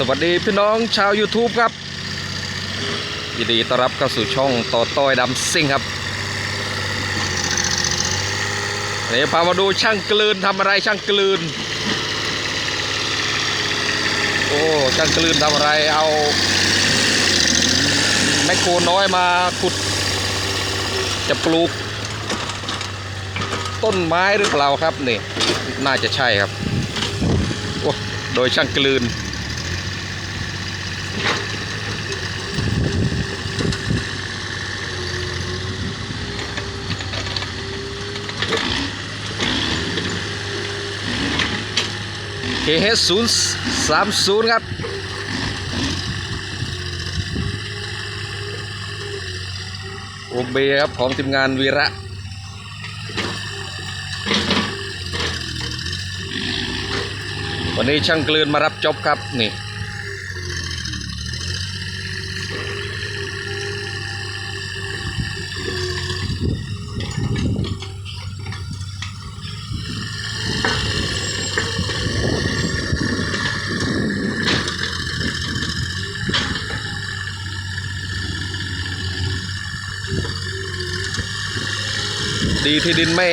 สวัสดีพี่น้องชาว YouTube ครับ ยินดีต้อนรับเข้าสู่ช่องต่อต้อยดำซิ่งครับวันนี้พามาดูช่างกลืนทำอะไรช่างกลืน โอ้ช่างกลืนทำอะไรเอาแมคโครน้อยมาขุด จะปลูก ต้นไม้หรือเปล่าครับนี่ น่าจะใช่ครับโอ้โดยช่างกลืน KH 0 3 0 ครับ โอเบครับ ของทีมงานวีระวันนี้ช่างกลืนมารับจบครับนี่ ดีที่ดินไม่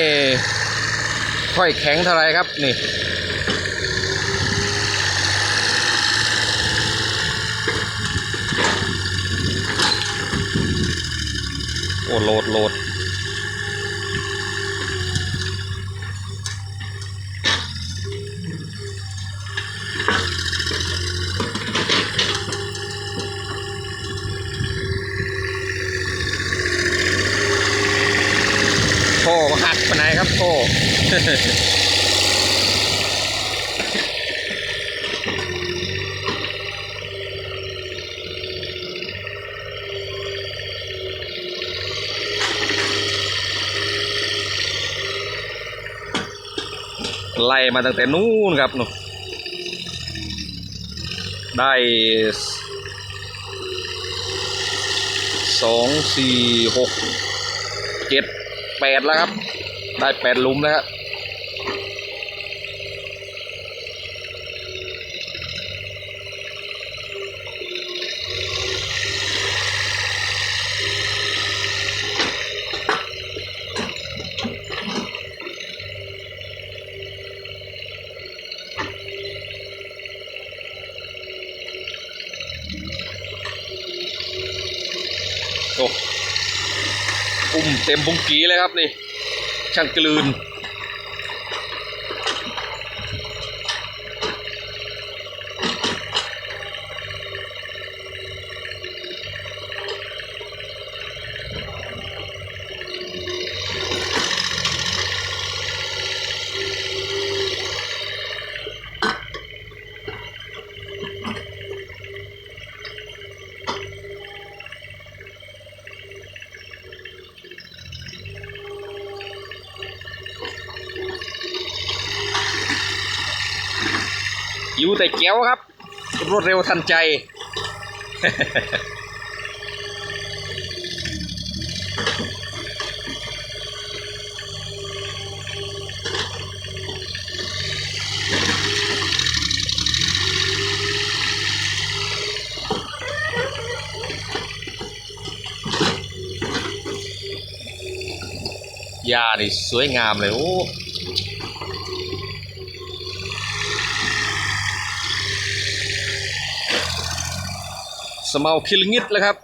ค่อยแข็งเท่าไรครับนี่โอ้โหลดโหลดโท่หักไปไหนครับโท่ ไล่มาตั้งแต่นู้นครับนู่นได้สองสี่หกเจ็ดแปดแล้วครับ ได้แปดลุมแล้วโอ้อุ้มเต็มพุงกีเลยครับนี่ ช่างกลืน อยู่แต่แก้วครับ รวดเร็วทันใจหญ้านี่สวยงามเลยโอ้ สมาคิลงิดแล้วครับ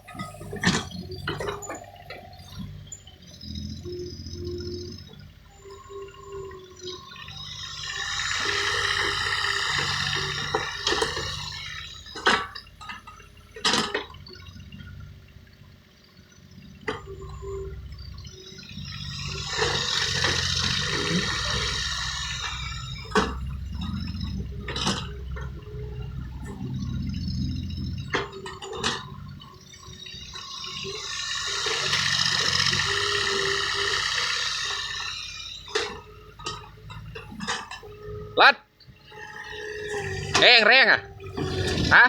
รัดแรงแรงอะฮะ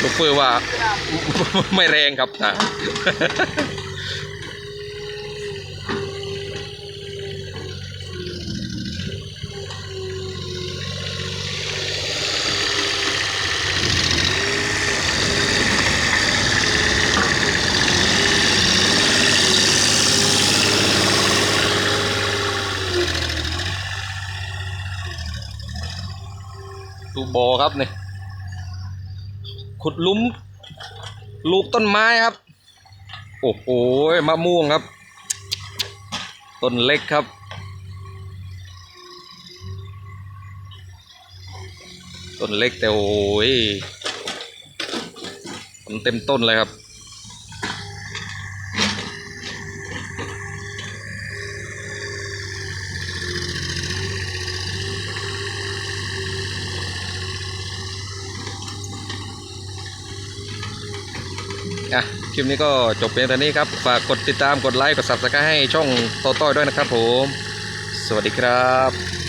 ลูกเฟือว่าไม่แรงครับนะ บ่อครับนี่ขุดลุมลูกต้นไม้ครับ โอ้โหมะม่วงครับ ต้นเล็กครับ ต้นเล็กแต่โอ้ยมันเต็มต้นเลยครับ่ะคลิปนี้ก็จบเพียงเท่านี้ครับ ฝากกดติดตามกดไลค์กดซับสไครต์ให้ช่องโตโต้ด้วยนะครับผม สวัสดีครับ